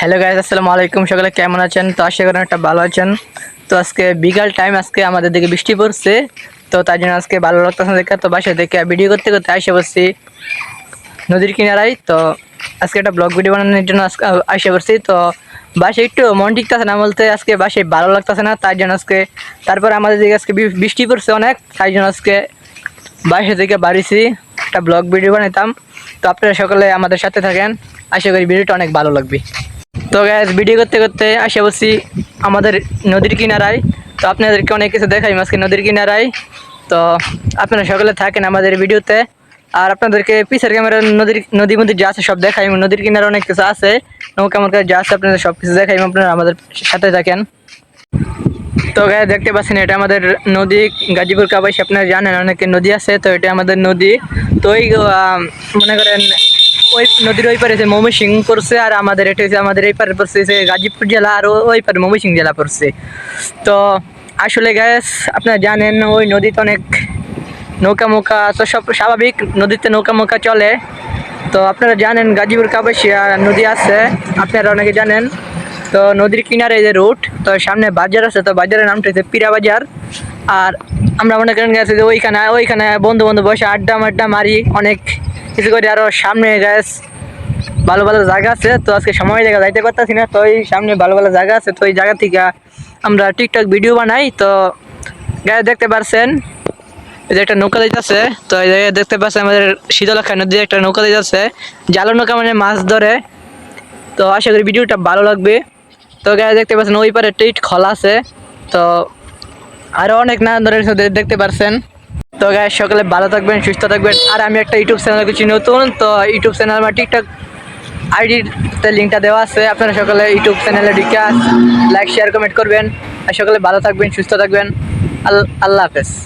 Hello guys আসসালামু আলাইকুম। সকলে কেমন আছেন? তো আশা করেন একটা ভালো আছেন। তো আজকে বিকাল টাইম আজকে আমাদের দিকে বৃষ্টি পড়ছে। তো তার জন্য আজকে ভালো লাগতেছে দেখে। তো বাসায় দেখে ভিডিও করতে করতে আসে পড়ছি নদীর কিনারায়। তো আজকে একটা ব্লগ ভিডিও বানানোর জন্য আজকে আসে পড়ছি। তো বাসে একটু মন ঠিকতেছে না বলতে আজকে বাসে ভালো লাগতেছে না। তার জন্য আজকে তারপর আমাদের দিকে আজকে বৃষ্টি পড়ছে অনেক। তাই জন্য আজকে বাসা থেকে বাড়িছি। একটা ব্লগ ভিডিও বানাইতাম। তো আপনারা সকলে আমাদের সাথে থাকেন। আশা করি ভিডিওটা অনেক ভালো লাগবে। তো গ্যাস ভিডিও করতে করতে আসে বসছি আমাদের নদীর কিনারায়। তো আপনাদেরকে অনেক কিছু দেখাই আজকে নদীর কিনারায়। তো আপনারা সকলে থাকেন আমাদের ভিডিওতে আর আপনাদেরকে পিসের ক্যামেরা নদীর নদীর মধ্যে যা আছে সব দেখাই নদীর কিনারে অনেক কিছু আছে। নৌকা মৌকা যা আছে আপনাদের সব কিছু দেখাই আপনারা আমাদের সাথে থাকেন। তো গায়ে দেখতে পাচ্ছেন এটা আমাদের নদী, গাজীপুর কাবাইশি, আপনারা জানেন অনেকে নদী আছে, তো এটা আমাদের নদী। তো এই মনে করেন ওই নদীর ওই পারে ময়মনসিং পড়ছে আর আমাদের এটা হচ্ছে আমাদের এই পারে পড়ছে গাজীপুর জেলা আর ওই পারে ময়মনসিং জেলা পড়ছে। তো আসলে গ্যাস আপনারা জানেন ওই নদীতে অনেক নৌকা মৌকা, তো সব স্বাভাবিক নদীতে নৌকা মৌকা চলে। তো আপনারা জানেন গাজীপুর কাবাসিয়া নদী আছে, আপনারা অনেকে জানেন। তো নদীর কিনারে যে রুট তো সামনে বাজার আছে, তো বাজারের নামটা হচ্ছে পিরা বাজার। আর আমরা মনে করেন গেছি যে ওইখানে ওইখানে বন্ধু বন্ধু বসে আড্ডা মাড্ডা মারি, অনেক কিছু করে আরও সামনে গ্যাস ভালো ভালো জায়গা আছে, তো আজকে সময় জায়গা যাইতে পারতাছি না, তো এই সামনে ভালো ভালো জায়গা আছে, তো এই জায়গা থেকে আমরা টিকটক ভিডিও বানাই, তো গায়ে দেখতে পারছেন? এই যে একটা নৌকা দিতেছে তো এই জায়গায় দেখতে পাচ্ছেন আমাদের শীতলক্ষা নদীতে একটা নৌকা দিতেছে জালো নৌকা মানে মাছ ধরে। তো আশা করি ভিডিওটা ভালো লাগবে। তো গায়ে দেখতে পাচ্ছেন ওই পারে টিট খোলা আছে, তো আরও অনেক নানান ধরনের দেখতে পারছেন। তো গায়ে সকালে ভালো থাকবেন, সুস্থ থাকবেন। আর আমি একটা ইউটিউব চ্যানেল করছি নতুন, তো ইউটিউব চ্যানেল আমার টিকটক আইডিতে লিঙ্কটা দেওয়া আছে। আপনারা সকালে ইউটিউব চ্যানেলে ঢুকে লাইক শেয়ার কমেন্ট করবেন। আর সকালে ভালো থাকবেন, সুস্থ থাকবেন। আল- আল্লাহ হাফেজ।